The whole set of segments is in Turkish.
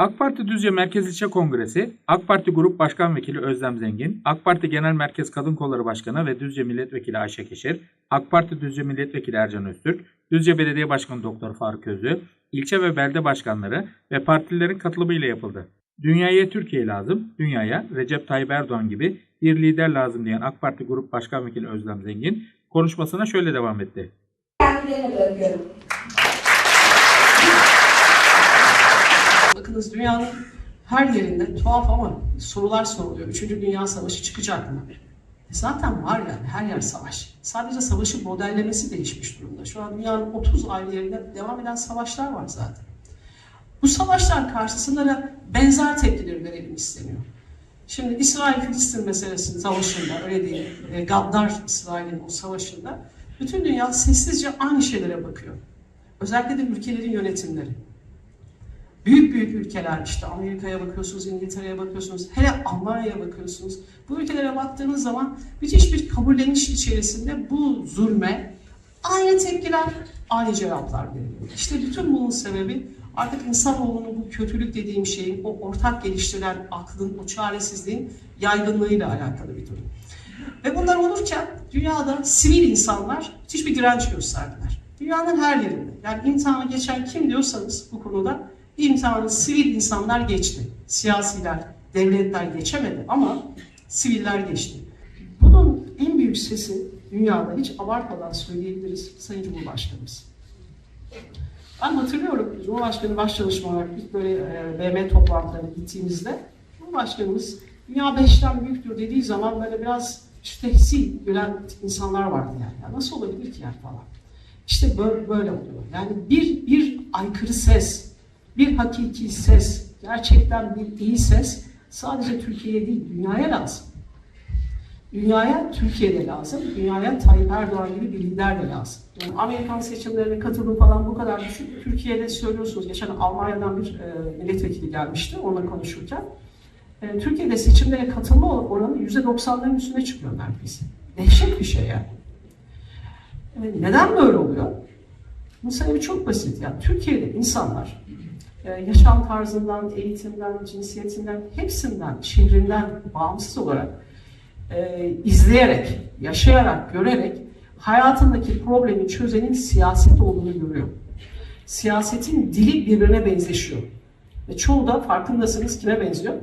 AK Parti Düzce Merkez İlçe Kongresi, AK Parti Grup Başkan Vekili Özlem Zengin, AK Parti Genel Merkez Kadın Kolları Başkanı ve Düzce Milletvekili Ayşe Keşir, AK Parti Düzce Milletvekili Ercan Öztürk, Düzce Belediye Başkanı Doktor Faruk Özü, ilçe ve belde başkanları ve partililerin katılımıyla yapıldı. Dünyaya Türkiye lazım, dünyaya Recep Tayyip Erdoğan gibi bir lider lazım diyen AK Parti Grup Başkan Vekili Özlem Zengin konuşmasına şöyle devam etti. kendilerine bırakıyorum. Bakınız dünyanın her yerinde tuhaf ama sorular soruluyor. Üçüncü Dünya Savaşı çıkacak mı? E zaten var yani her yer savaş. Sadece savaşın modellemesi değişmiş durumda. Şu an dünyanın 30 ayrı yerinde devam eden savaşlar var zaten. Bu savaşlar karşısında da benzer tepkileri verelim isteniyor. Şimdi İsrail-Filistin meselesinin savaşında, öyle değil, e, Gaddar İsrail'in o savaşında bütün dünya sessizce aynı şeylere bakıyor. Özellikle de ülkelerin yönetimleri. Büyük büyük ülkeler işte Amerika'ya bakıyorsunuz, İngiltere'ye bakıyorsunuz, hele Almanya'ya bakıyorsunuz. Bu ülkelere baktığınız zaman müthiş bir kabulleniş içerisinde bu zulme aynı tepkiler, aynı cevaplar veriliyor. İşte bütün bunun sebebi artık insanoğlunun bu kötülük dediğim şeyin, o ortak geliştirilen aklın, o çaresizliğin yaygınlığıyla alakalı bir durum. Ve bunlar olurken dünyada sivil insanlar müthiş bir direnç gösterdiler. Dünyanın her yerinde. Yani imtihanı geçen kim diyorsanız bu konuda imtihanı sivil insanlar geçti. Siyasiler, devletler geçemedi ama siviller geçti. Bunun en büyük sesi dünyada hiç abartmadan söyleyebiliriz Sayın Cumhurbaşkanımız. Ben hatırlıyorum Cumhurbaşkanı baş çalışmalar ilk böyle e, BM toplantılarına gittiğimizde Cumhurbaşkanımız dünya beşten büyüktür dediği zaman böyle biraz müstehsi gören insanlar vardı yani. Ya nasıl olabilir ki yani falan. İşte böyle, böyle oluyor. Yani bir, bir aykırı ses, bir hakiki ses, gerçekten bir iyi ses sadece Türkiye'ye değil, dünyaya lazım. Dünyaya Türkiye'de lazım, dünyaya Tayyip Erdoğan gibi bir lider de lazım. Yani Amerikan seçimlerine katılım falan bu kadar düşük. Türkiye'de söylüyorsunuz, geçen Almanya'dan bir e, milletvekili gelmişti, onunla konuşurken. E, Türkiye'de seçimlere katılma oranı %90'ların üstüne çıkıyor neredeyse. Dehşet bir şey yani. E, neden böyle oluyor? Bunun sebebi çok basit. Yani Türkiye'de insanlar yaşam tarzından, eğitimden, cinsiyetinden, hepsinden, şehrinden bağımsız olarak e, izleyerek, yaşayarak, görerek hayatındaki problemi çözenin siyaset olduğunu görüyor. Siyasetin dili birbirine benzeşiyor. Ve çoğu da farkındasınız kime benziyor?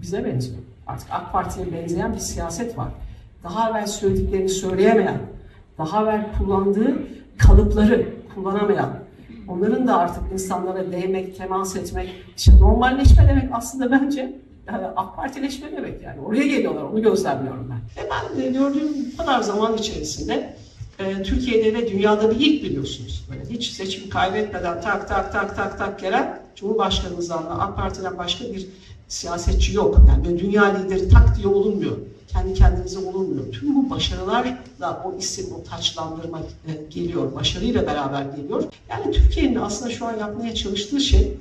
Bize benziyor. Artık AK Parti'ye benzeyen bir siyaset var. Daha evvel söylediklerini söyleyemeyen, daha evvel kullandığı kalıpları kullanamayan, onların da artık insanlara değmek, temas etmek, işte normalleşme demek aslında bence yani AK Partileşme demek yani. Oraya geliyorlar, onu gözlemliyorum ben. Ve ben gördüğüm kadar zaman içerisinde e, Türkiye'de ve dünyada bir ilk biliyorsunuz. Böyle hiç seçim kaybetmeden tak tak tak tak tak gelen Cumhurbaşkanımızdan da AK Parti'den başka bir siyasetçi yok. Yani dünya lideri tak diye olunmuyor. Kendi kendinize olunmuyor. Tüm bu başarılarla o isim, o taçlandırma e, geliyor. Başarıyla beraber geliyor. Yani Türkiye'nin aslında şu an yapmaya çalıştığı şey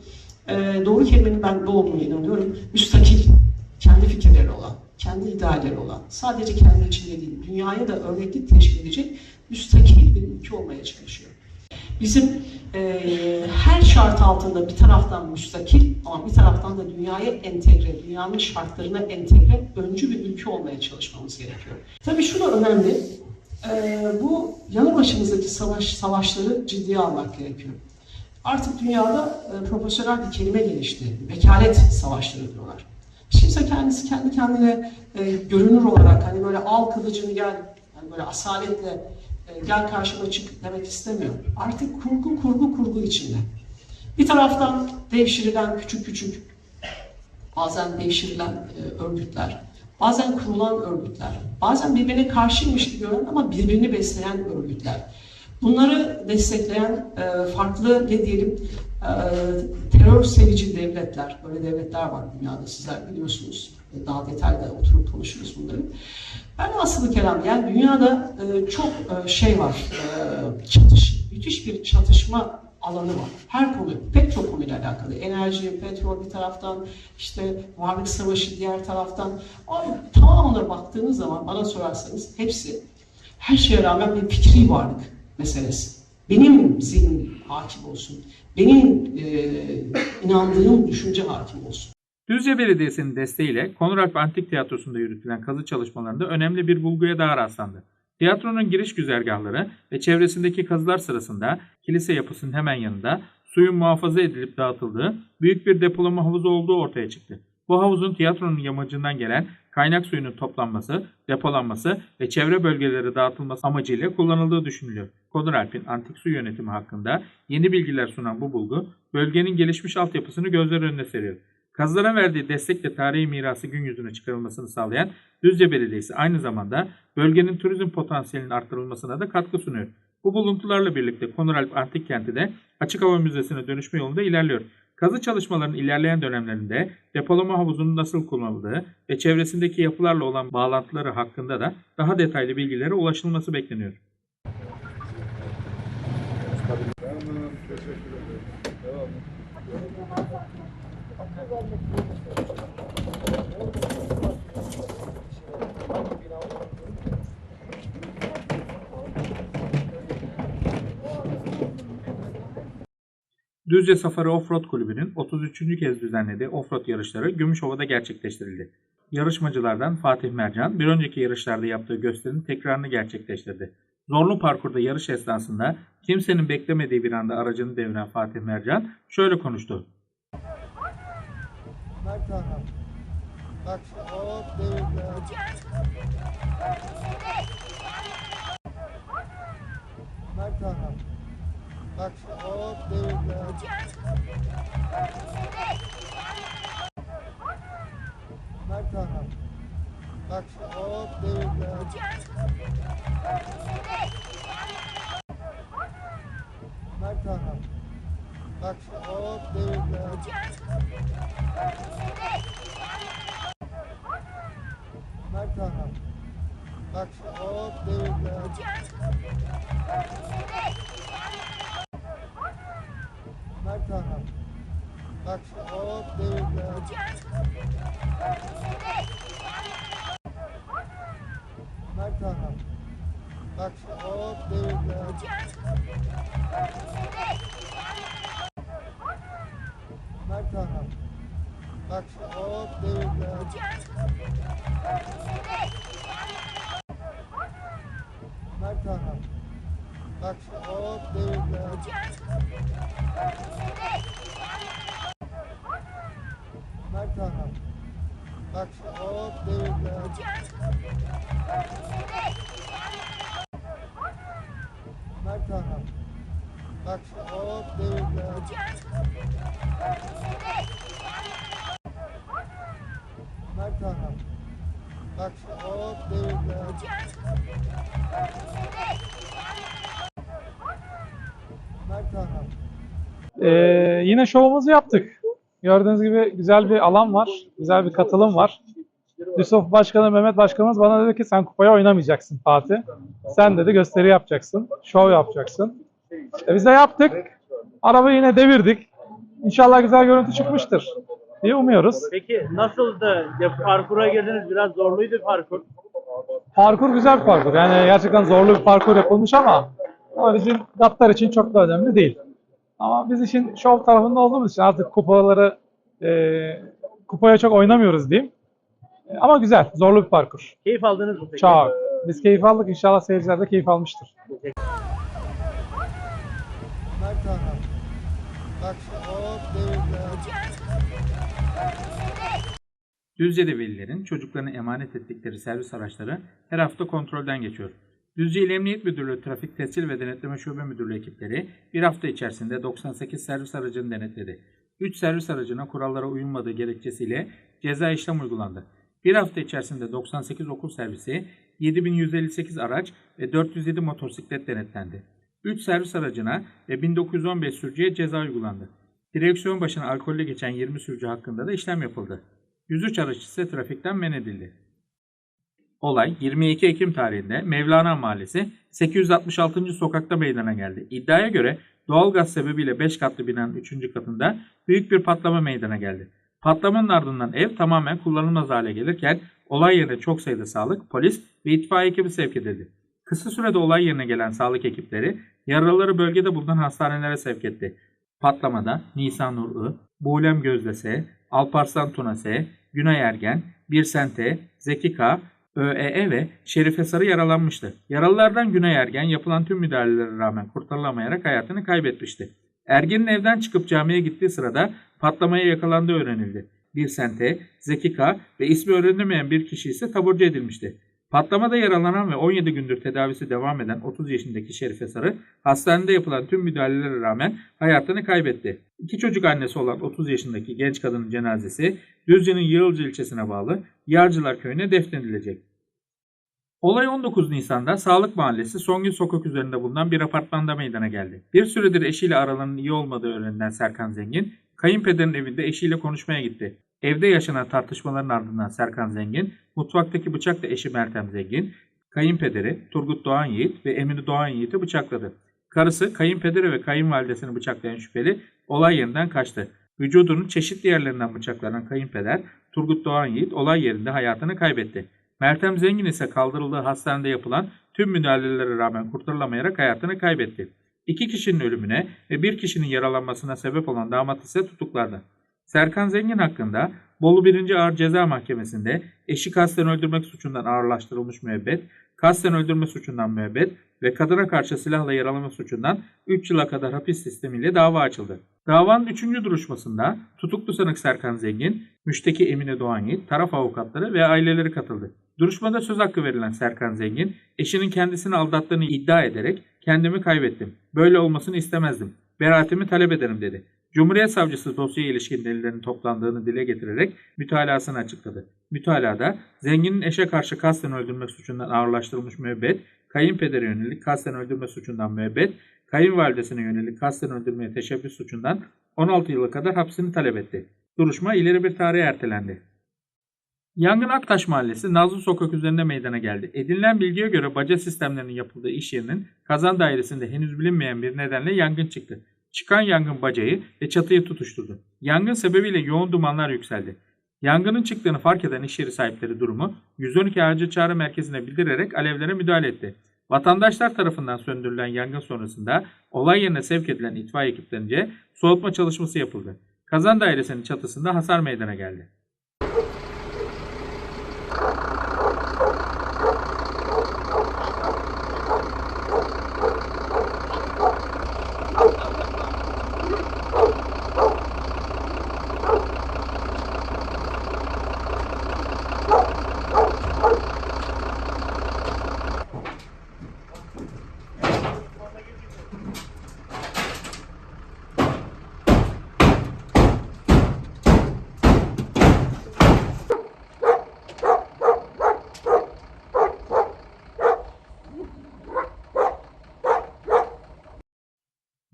e, doğru kelimenin ben bu olduğunu inanıyorum. Müstakil, kendi fikirleri olan, kendi idealleri olan, sadece kendi içinde değil, dünyaya da örneklik teşkil edecek müstakil bir ülke olmaya çalışıyor. Bizim e, her şart altında bir taraftan müstakil ama bir taraftan da dünyaya entegre, dünyanın şartlarına entegre, öncü bir ülke olmaya çalışmamız gerekiyor. Tabii şu da önemli, e, bu yanı başımızdaki savaş, savaşları ciddiye almak gerekiyor. Artık dünyada e, profesyonel bir kelime gelişti. Vekalet savaşları diyorlar. Hiç kimse kendisi kendi kendine e, görünür olarak hani böyle al kılıcını gel, hani böyle asaletle e, gel karşıma çık demek istemiyor. Artık kurgu kurgu kurgu içinde. Bir taraftan devşirilen küçük küçük, bazen devşirilen e, örgütler, bazen kurulan örgütler, bazen birbirine karşıymış gibi gören ama birbirini besleyen örgütler. Bunları destekleyen e, farklı ne diyelim terör sevici devletler, böyle devletler var dünyada sizler biliyorsunuz. E, Daha detayda oturup konuşuruz bunları. Ben aslında kelam yani dünyada e, çok e, şey var, e, çatış, müthiş bir çatışma alanı var. Her konu, pek çok konuyla alakalı. Enerji, petrol bir taraftan, işte varlık savaşı diğer taraftan. Ama tamamına baktığınız zaman bana sorarsanız hepsi her şeye rağmen bir fikri varlık meselesi. Benim zihnim hakim olsun. Benim e, inandığım düşünce hakim olsun. Düzce Belediyesi'nin desteğiyle Konuralp Antik Tiyatrosu'nda yürütülen kazı çalışmalarında önemli bir bulguya daha rastlandı. Tiyatronun giriş güzergahları ve çevresindeki kazılar sırasında kilise yapısının hemen yanında suyun muhafaza edilip dağıtıldığı büyük bir depolama havuzu olduğu ortaya çıktı. Bu havuzun tiyatronun yamacından gelen kaynak suyunun toplanması, depolanması ve çevre bölgelere dağıtılması amacıyla kullanıldığı düşünülüyor. Konuralp'in antik su yönetimi hakkında yeni bilgiler sunan bu bulgu, bölgenin gelişmiş altyapısını gözler önüne seriyor. Kazılara verdiği destekle tarihi mirası gün yüzüne çıkarılmasını sağlayan Düzce Belediyesi aynı zamanda bölgenin turizm potansiyelinin arttırılmasına da katkı sunuyor. Bu buluntularla birlikte Konuralp Antik Kenti de açık hava müzesine dönüşme yolunda ilerliyor. Kazı çalışmalarının ilerleyen dönemlerinde depolama havuzunun nasıl kullanıldığı ve çevresindeki yapılarla olan bağlantıları hakkında da daha detaylı bilgilere ulaşılması bekleniyor. Düzce Safari Offroad Kulübü'nün 33. kez düzenlediği offroad yarışları Gümüşova'da gerçekleştirildi. Yarışmacılardan Fatih Mercan bir önceki yarışlarda yaptığı gösterinin tekrarını gerçekleştirdi. Zorlu parkurda yarış esnasında kimsenin beklemediği bir anda aracını deviren Fatih Mercan şöyle konuştu. Mert devirdi. Mert Hakan. Action hop. Back to hop. Action hop. Back to hop. Action hop, Hakan. Bak şu- hop devirdi. Mert Hakan. Bak şu- hop devirdi. Mert Hakan. Bak şu- hop devirdi. Mert Hakan. Bak hop devirdi. Mert Hakan. Bak hop devirdi. Mert Hakan. Bak hop devirdi. Mert Hakan. Bak hop devirdi. Mert Hakan. Ee, yine şovumuzu yaptık. Gördüğünüz gibi güzel bir alan var. Güzel bir katılım var. Yusuf Başkanı, Mehmet Başkanımız bana dedi ki sen kupaya oynamayacaksın Fatih. Sen dedi gösteri yapacaksın. Şov yapacaksın. E biz de yaptık. Arabayı yine devirdik. İnşallah güzel görüntü çıkmıştır diye umuyoruz. Peki nasıldı? Parkura girdiniz biraz zorluydu parkur. Parkur güzel bir parkur. Yani gerçekten zorlu bir parkur yapılmış ama o bizim gatlar için çok da önemli değil. Ama biz işin şov tarafında olduğumuz için artık kupaları e, kupaya çok oynamıyoruz diyeyim. E, ama güzel, zorlu bir parkur. Keyif aldınız mı peki? Çok. Biz keyif aldık. İnşallah seyirciler de keyif almıştır. Düzce'de velilerin çocuklarına emanet ettikleri servis araçları her hafta kontrolden geçiyor. Düzce İl Emniyet Müdürlüğü Trafik Tescil ve Denetleme Şube Müdürlüğü ekipleri bir hafta içerisinde 98 servis aracını denetledi. 3 servis aracına kurallara uyulmadığı gerekçesiyle ceza işlem uygulandı. Bir hafta içerisinde 98 okul servisi, 7158 araç ve 407 motosiklet denetlendi. 3 servis aracına ve 1915 sürücüye ceza uygulandı. Direksiyon başına alkolle geçen 20 sürücü hakkında da işlem yapıldı. 103 araç ise trafikten men edildi. Olay 22 Ekim tarihinde Mevlana Mahallesi 866. sokakta meydana geldi. İddiaya göre doğalgaz sebebiyle 5 katlı binanın 3. katında büyük bir patlama meydana geldi. Patlamanın ardından ev tamamen kullanılmaz hale gelirken olay yerine çok sayıda sağlık, polis ve itfaiye ekibi sevk edildi. Kısa sürede olay yerine gelen sağlık ekipleri Yaralıları bölgede bulunan hastanelere sevk etti. Patlamada Nisan Nur I, Buğlem Gözde S, Alparslan Tuna S, Günay Ergen, Birsen T, Zeki K, ÖEE ve Şerife Sarı yaralanmıştı. Yaralılardan Günay Ergen yapılan tüm müdahalelere rağmen kurtarılamayarak hayatını kaybetmişti. Ergen'in evden çıkıp camiye gittiği sırada patlamaya yakalandığı öğrenildi. Birsen T, Zeki K ve ismi öğrenilemeyen bir kişi ise taburcu edilmişti. Patlamada yaralanan ve 17 gündür tedavisi devam eden 30 yaşındaki Şerife Sarı, hastanede yapılan tüm müdahalelere rağmen hayatını kaybetti. İki çocuk annesi olan 30 yaşındaki genç kadının cenazesi Düzce'nin Yığılcı ilçesine bağlı Yarcılar Köyü'ne defnedilecek. Olay 19 Nisan'da Sağlık Mahallesi Songül Sokak üzerinde bulunan bir apartmanda meydana geldi. Bir süredir eşiyle aralarının iyi olmadığı öğrenilen Serkan Zengin, kayınpederin evinde eşiyle konuşmaya gitti. Evde yaşanan tartışmaların ardından Serkan Zengin, mutfaktaki bıçakla eşi Meltem Zengin, kayınpederi Turgut Doğan Yiğit ve Emine Doğan Yiğit'i bıçakladı. Karısı, kayınpederi ve kayınvalidesini bıçaklayan şüpheli olay yerinden kaçtı. Vücudunun çeşitli yerlerinden bıçaklanan kayınpeder Turgut Doğan Yiğit olay yerinde hayatını kaybetti. Meltem Zengin ise kaldırıldığı hastanede yapılan tüm müdahalelere rağmen kurtarılamayarak hayatını kaybetti. İki kişinin ölümüne ve bir kişinin yaralanmasına sebep olan damat ise tutuklandı. Serkan Zengin hakkında Bolu 1. Ağır Ceza Mahkemesi'nde eşi kasten öldürmek suçundan ağırlaştırılmış müebbet, kasten öldürme suçundan müebbet ve kadına karşı silahla yaralama suçundan 3 yıla kadar hapis sistemiyle dava açıldı. Davanın 3. duruşmasında tutuklu sanık Serkan Zengin, müşteki Emine Doğan Yiğit, taraf avukatları ve aileleri katıldı. Duruşmada söz hakkı verilen Serkan Zengin, eşinin kendisini aldattığını iddia ederek kendimi kaybettim. Böyle olmasını istemezdim. Beraatimi talep ederim dedi. Cumhuriyet Savcısı dosyaya ilişkin delillerin toplandığını dile getirerek mütalasını açıkladı. Mütalada zenginin eşe karşı kasten öldürmek suçundan ağırlaştırılmış müebbet, kayınpedere yönelik kasten öldürme suçundan müebbet, kayınvalidesine yönelik kasten öldürmeye teşebbüs suçundan 16 yıla kadar hapsini talep etti. Duruşma ileri bir tarihe ertelendi. Yangın Aktaş Mahallesi Nazlı Sokak üzerinde meydana geldi. Edinilen bilgiye göre baca sistemlerinin yapıldığı iş yerinin kazan dairesinde henüz bilinmeyen bir nedenle yangın çıktı. Çıkan yangın bacayı ve çatıyı tutuşturdu. Yangın sebebiyle yoğun dumanlar yükseldi. Yangının çıktığını fark eden iş yeri sahipleri durumu 112 acil çağrı merkezine bildirerek alevlere müdahale etti. Vatandaşlar tarafından söndürülen yangın sonrasında olay yerine sevk edilen itfaiye ekiplerince soğutma çalışması yapıldı. Kazan dairesinin çatısında hasar meydana geldi.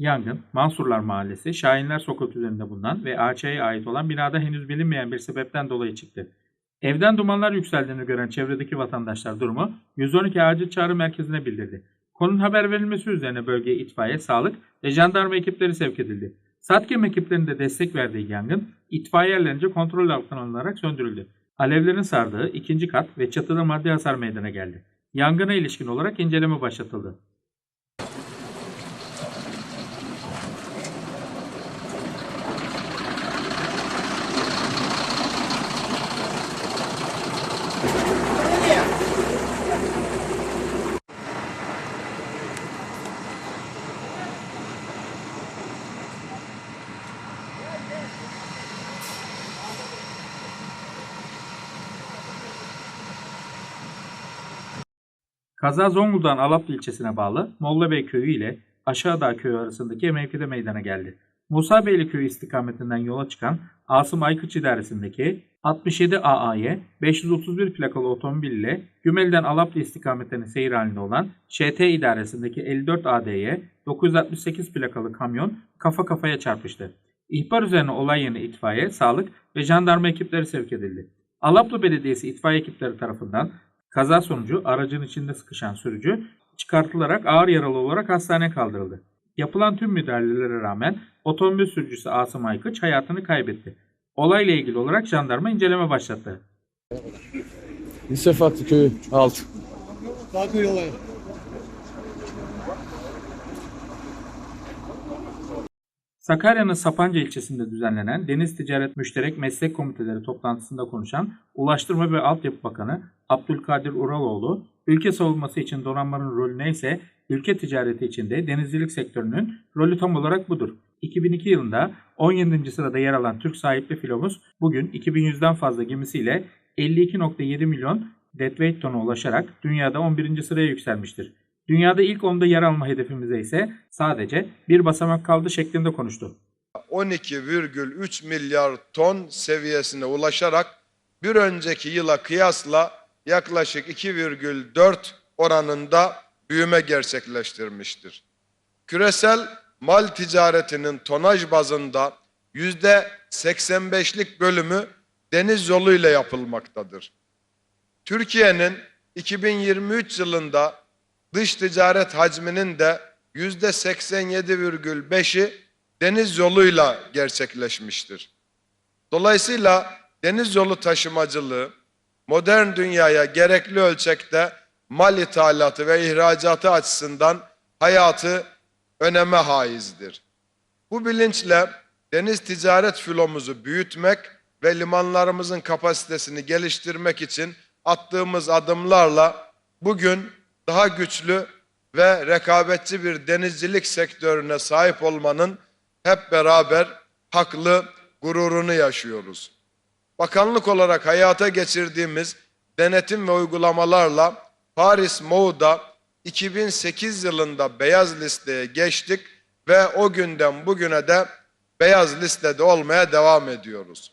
Yangın, Mansurlar Mahallesi, Şahinler Sokak üzerinde bulunan ve AÇ'ye ait olan binada henüz bilinmeyen bir sebepten dolayı çıktı. Evden dumanlar yükseldiğini gören çevredeki vatandaşlar durumu 112 acil çağrı merkezine bildirdi. Konunun haber verilmesi üzerine bölgeye itfaiye, sağlık ve jandarma ekipleri sevk edildi. Satkem ekiplerinin de destek verdiği yangın itfaiyelerince kontrol altına alınarak söndürüldü. Alevlerin sardığı ikinci kat ve çatıda maddi hasar meydana geldi. Yangına ilişkin olarak inceleme başlatıldı. Kaza Zonguldak'ın Alaplı ilçesine bağlı Mollabey köyü ile Aşağıdağ köyü arasındaki mevkide meydana geldi. Musabeyli köyü istikametinden yola çıkan Asım Aykıç idaresindeki 67 AAY 531 plakalı otomobil ile Gümeli'den Alaplı istikametine seyir halinde olan ŞT idaresindeki 54 ADY 968 plakalı kamyon kafa kafaya çarpıştı. İhbar üzerine olay yerine itfaiye, sağlık ve jandarma ekipleri sevk edildi. Alaplı Belediyesi itfaiye ekipleri tarafından Kaza sonucu aracın içinde sıkışan sürücü çıkartılarak ağır yaralı olarak hastaneye kaldırıldı. Yapılan tüm müdahalelere rağmen otomobil sürücüsü Asım Aykıç hayatını kaybetti. Olayla ilgili olarak jandarma inceleme başlattı. Lise Fatih Köyü alt. Bakıyor olaya. Sakarya'nın Sapanca ilçesinde düzenlenen Deniz Ticaret Müşterek Meslek Komiteleri toplantısında konuşan Ulaştırma ve Altyapı Bakanı Abdülkadir Uraloğlu, ülke savunması için donanmanın rolü neyse ülke ticareti için de denizcilik sektörünün rolü tam olarak budur. 2002 yılında 17. sırada yer alan Türk sahipli filomuz bugün 2100'den fazla gemisiyle 52.7 milyon deadweight tona ulaşarak dünyada 11. sıraya yükselmiştir. Dünyada ilk 10'da yer alma hedefimize ise sadece bir basamak kaldı şeklinde konuştu. 12,3 milyar ton seviyesine ulaşarak bir önceki yıla kıyasla yaklaşık 2,4 oranında büyüme gerçekleştirmiştir. Küresel mal ticaretinin tonaj bazında %85'lik bölümü deniz yoluyla yapılmaktadır. Türkiye'nin 2023 yılında dış ticaret hacminin de %87,5'i deniz yoluyla gerçekleşmiştir. Dolayısıyla deniz yolu taşımacılığı modern dünyaya gerekli ölçekte mal ithalatı ve ihracatı açısından hayatı öneme haizdir. Bu bilinçle deniz ticaret filomuzu büyütmek ve limanlarımızın kapasitesini geliştirmek için attığımız adımlarla bugün daha güçlü ve rekabetçi bir denizcilik sektörüne sahip olmanın hep beraber haklı gururunu yaşıyoruz. Bakanlık olarak hayata geçirdiğimiz denetim ve uygulamalarla Paris MOU'da 2008 yılında beyaz listeye geçtik ve o günden bugüne de beyaz listede olmaya devam ediyoruz.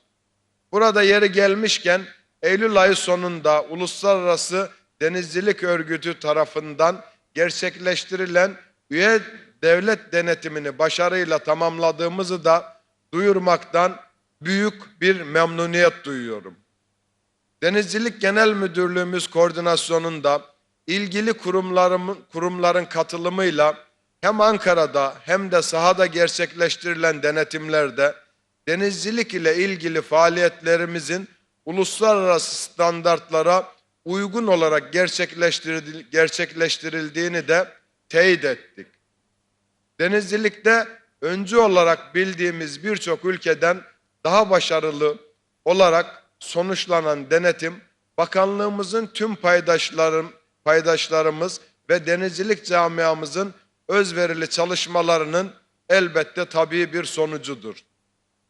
Burada yeri gelmişken Eylül ayı sonunda Uluslararası Denizcilik Örgütü tarafından gerçekleştirilen üye devlet denetimini başarıyla tamamladığımızı da duyurmaktan büyük bir memnuniyet duyuyorum. Denizcilik Genel Müdürlüğümüz koordinasyonunda ilgili kurumlarımın, kurumların katılımıyla hem Ankara'da hem de sahada gerçekleştirilen denetimlerde denizcilik ile ilgili faaliyetlerimizin uluslararası standartlara uygun olarak gerçekleştiril- gerçekleştirildiğini de teyit ettik. Denizcilikte öncü olarak bildiğimiz birçok ülkeden daha başarılı olarak sonuçlanan denetim, bakanlığımızın tüm paydaşlarım, paydaşlarımız ve denizcilik camiamızın özverili çalışmalarının elbette tabii bir sonucudur.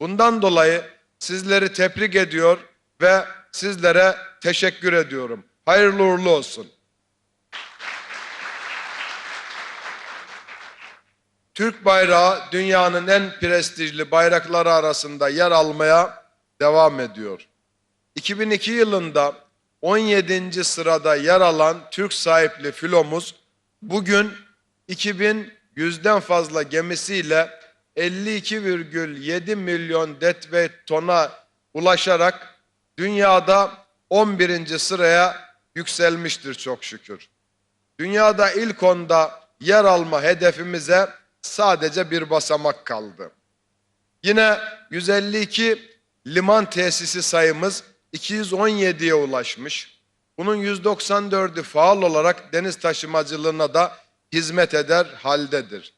Bundan dolayı sizleri tebrik ediyor ve sizlere teşekkür ediyorum. Hayırlı uğurlu olsun. Türk bayrağı dünyanın en prestijli bayrakları arasında yer almaya devam ediyor. 2002 yılında 17. sırada yer alan Türk sahipli filomuz bugün 2100'den fazla gemisiyle 52,7 milyon deadweight tona ulaşarak dünyada 11. sıraya yükselmiştir çok şükür. Dünyada ilk onda yer alma hedefimize sadece bir basamak kaldı. Yine 152 liman tesisi sayımız 217'ye ulaşmış. Bunun 194'ü faal olarak deniz taşımacılığına da hizmet eder haldedir.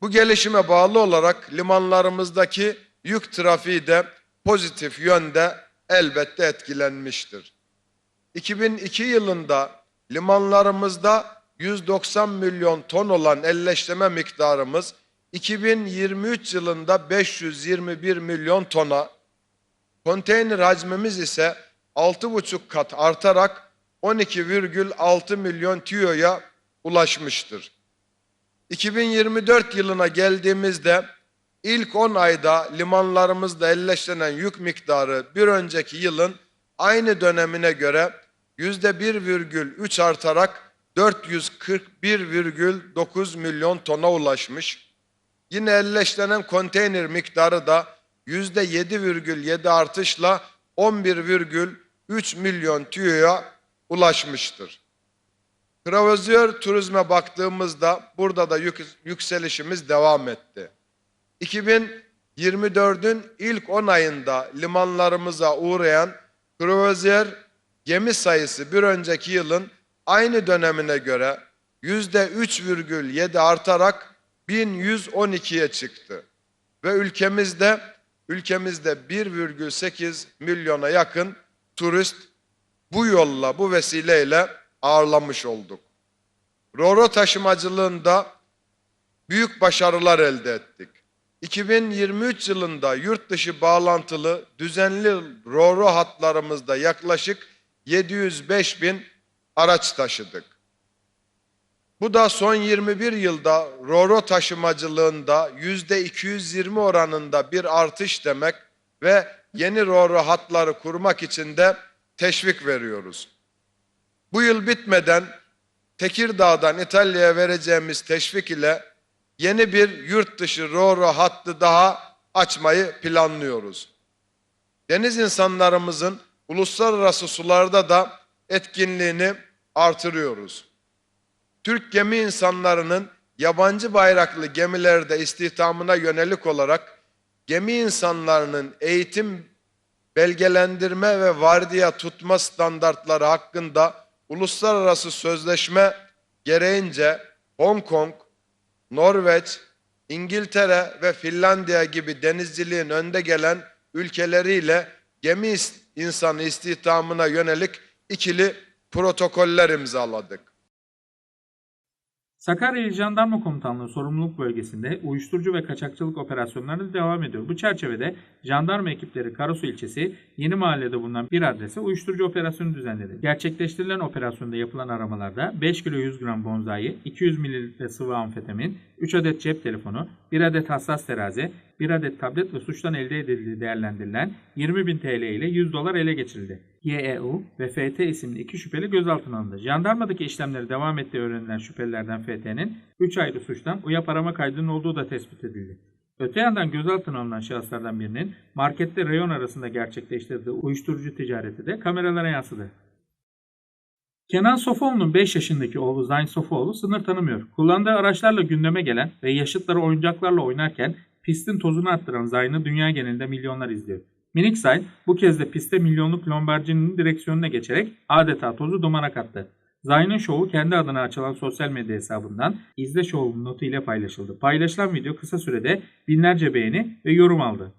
Bu gelişime bağlı olarak limanlarımızdaki yük trafiği de pozitif yönde elbette etkilenmiştir. 2002 yılında limanlarımızda 190 milyon ton olan elleştirme miktarımız 2023 yılında 521 milyon tona, konteyner hacmimiz ise 6,5 kat artarak 12,6 milyon TÜO'ya ulaşmıştır. 2024 yılına geldiğimizde ilk 10 ayda limanlarımızda elleştirilen yük miktarı bir önceki yılın aynı dönemine göre %1,3 artarak 441,9 milyon tona ulaşmış. Yine elleştirilen konteyner miktarı da %7,7 artışla 11,3 milyon TÜO'ya ulaşmıştır. Kravözör turizme baktığımızda burada da yük- yükselişimiz devam etti. 2024'ün ilk 10 ayında limanlarımıza uğrayan kruvazör gemi sayısı bir önceki yılın aynı dönemine göre %3,7 artarak 1112'ye çıktı. ve ülkemizde ülkemizde 1,8 milyona yakın turist bu yolla, bu vesileyle ağırlamış olduk. Roro taşımacılığında büyük başarılar elde ettik. 2023 yılında yurt dışı bağlantılı düzenli Roro hatlarımızda yaklaşık 705 bin araç taşıdık. Bu da son 21 yılda Roro taşımacılığında yüzde 220 oranında bir artış demek ve yeni Roro hatları kurmak için de teşvik veriyoruz. Bu yıl bitmeden Tekirdağ'dan İtalya'ya vereceğimiz teşvik ile yeni bir yurt dışı Roro hattı daha açmayı planlıyoruz. Deniz insanlarımızın uluslararası sularda da etkinliğini artırıyoruz. Türk gemi insanlarının yabancı bayraklı gemilerde istihdamına yönelik olarak gemi insanlarının eğitim, belgelendirme ve vardiya tutma standartları hakkında uluslararası sözleşme gereğince Hong Kong, Norveç, İngiltere ve Finlandiya gibi denizciliğin önde gelen ülkeleriyle gemi insanı istihdamına yönelik ikili protokoller imzaladık. Sakarya İl Jandarma Komutanlığı sorumluluk bölgesinde uyuşturucu ve kaçakçılık operasyonları devam ediyor. Bu çerçevede jandarma ekipleri Karasu ilçesi Yeni Mahalle'de bulunan bir adrese uyuşturucu operasyonu düzenledi. Gerçekleştirilen operasyonda yapılan aramalarda 5 kilo 100 gram bonzai, 200 mililitre sıvı amfetamin, 3 adet cep telefonu, 1 adet hassas terazi, 1 adet tablet ve suçtan elde edildiği değerlendirilen 20 bin TL ile 100 dolar ele geçirildi. YEU ve FT isimli iki şüpheli gözaltına alındı. Jandarmadaki işlemleri devam ettiği öğrenilen şüphelilerden FT'nin 3 ayrı suçtan UYAP arama kaydının olduğu da tespit edildi. Öte yandan gözaltına alınan şahıslardan birinin markette reyon arasında gerçekleştirdiği uyuşturucu ticareti de kameralara yansıdı. Kenan Sofoğlu'nun 5 yaşındaki oğlu Zayn Sofoğlu sınır tanımıyor. Kullandığı araçlarla gündeme gelen ve yaşıtları oyuncaklarla oynarken pistin tozunu arttıran Zayn'ı dünya genelinde milyonlar izliyor. Minik Zayn bu kez de piste milyonluk Lamborghini'nin direksiyonuna geçerek adeta tozu dumana kattı. Zayn'ın şovu kendi adına açılan sosyal medya hesabından izle şovum notu ile paylaşıldı. Paylaşılan video kısa sürede binlerce beğeni ve yorum aldı.